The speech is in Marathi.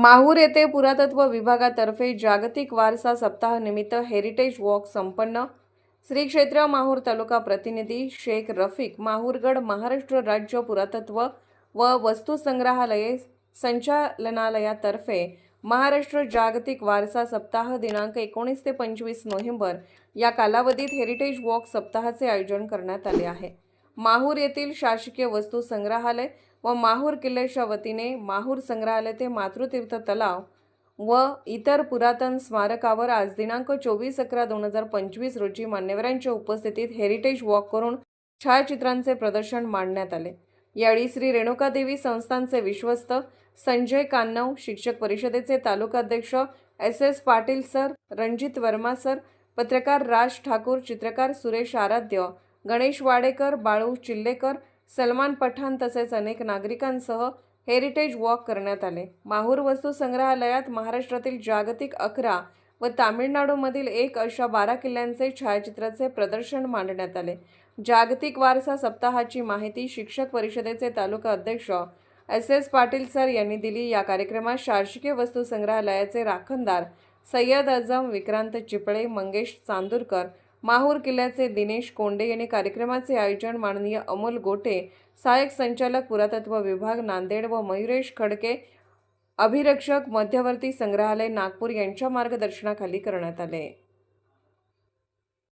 माहूर येथे पुरातत्व विभागातर्फे जागतिक वारसा सप्ताहानिमित्त हेरिटेज वॉक संपन्न. श्री क्षेत्र माहूर तालुका प्रतिनिधी शेख रफिक माहूरगड महाराष्ट्र राज्य पुरातत्व व वस्तुसंग्रहालये संचालनालयातर्फे महाराष्ट्र जागतिक वारसा सप्ताह दिनांक एकोणीस ते पंचवीस नोव्हेंबर या कालावधीत हेरिटेज वॉक सप्ताहाचे आयोजन करण्यात आले आहे. माहूर येथील शासकीय वस्तू संग्रहालय व माहूर किल्ल्याच्या वतीने माहूर संग्रहालय ते मातृतीर्थ तलाव व इतर पुरातन स्मारकावर आज दिनांक चोवीस अकरा दोन हजार पंचवीस रोजी मान्यवरांच्या उपस्थितीत हेरिटेज वॉक करून छायाचित्रांचे प्रदर्शन मांडण्यात आले. यावेळी श्री रेणुकादेवी संस्थांचे विश्वस्त संजय कान्नव शिक्षक परिषदेचे तालुकाध्यक्ष S S Patil sir Ranjit Varma sir पत्रकार राज ठाकूर चित्रकार सुरेश आराध्य गणेश वाडेकर बाळू चिल्लेकर सलमान पठाण तसेच अनेक नागरिकांसह हेरिटेज वॉक करण्यात आले. माहूर वस्तू संग्रहालयात महाराष्ट्रातील जागतिक अकरा व तामिळनाडूमधील एक अशा बारा किल्ल्यांचे छायाचित्राचे प्रदर्शन मांडण्यात आले. जागतिक वारसा सप्ताहाची माहिती शिक्षक परिषदेचे तालुका अध्यक्ष एस एस पाटील सर यांनी दिली. या कार्यक्रमात शासकीय वस्तू संग्रहालयाचे राखणदार सय्यद अजम विक्रांत चिपळे मंगेश चांदूरकर माहूर किल्ल्याचे दिनेश कोंडे यांनी कार्यक्रमाचे आयोजन माननीय अमोल गोटे सहाय्यक संचालक पुरातत्व विभाग नांदेड व मयुरेश खडके अभिरक्षक मध्यवर्ती संग्रहालय नागपूर यांच्या मार्गदर्शनाखाली करण्यात आले.